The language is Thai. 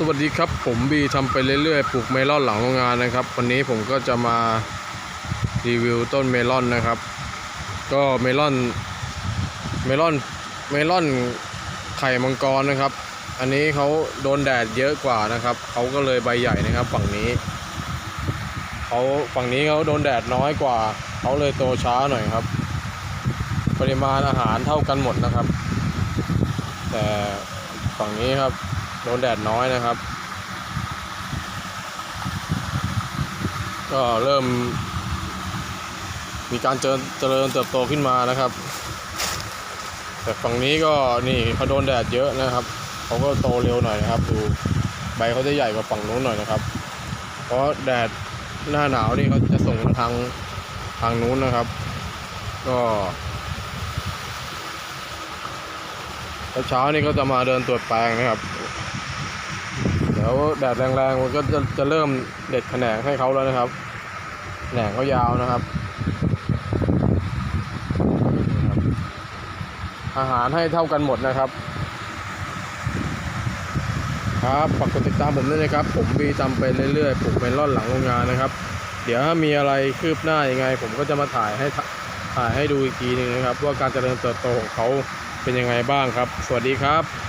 สวัสดีครับผมบีทำไปเรื่อยๆปลูกเมลอนหลังโรงงานนะครับ วันนี้ผมก็จะมารีวิวต้นเมลอนนะครับ ก็เมลอนเมลอนเมลอนไข่มังกรนะครับ อันนี้เขาโดนแดดเยอะกว่านะครับเขาก็เลยใบใหญ่นะครับฝั่งนี้เขาฝั่งนี้เขาโดนแดดน้อยกว่าเขาเลยโตช้าหน่อยครับ ปริมาณอาหารเท่ากันหมดนะครับ แต่ฝั่งนี้ครับ โดนแดดน้อยนะครับ ก็เริ่ม มีการเจริญเจริญเติบโตขึ้นมานะครับ แต่ฝั่งนี้ก็นี่เขาโดนแดดเยอะนะครับเขาก็โตเร็วหน่อยนะครับ ดูใบเขาจะใหญ่กว่าฝั่งนู้นหน่อยนะครับ เพราะแดดหน้าหนาวนี่เขาจะส่งมาทางทางนู้นนะครับ ก็เช้าๆนี่ก็จะมาเดินตรวจแปลงนะครับ ดี๋ยวแดดแรงๆมันก็จะจะเริ่มเด็ดแขนงให้เขาแล้วนะครับแขนงเขายาวนะครับ อาหารให้เท่ากันหมดนะครับ ครับฝากกดติดตามผมด้วยนะครับ ผมมีทำไปเรื่อยๆปลูกเมลอนหลังโรงงานนะครับ เดี๋ยวถ้ามีอะไรคืบหน้ายังไง ผมก็จะมาถ่ายให้ถ่ายให้ดูอีกทีหนึงนะครับ ว่าการเจริญเติบโตของเขาเป็นยังไงบ้างครับ สวัสดีครับ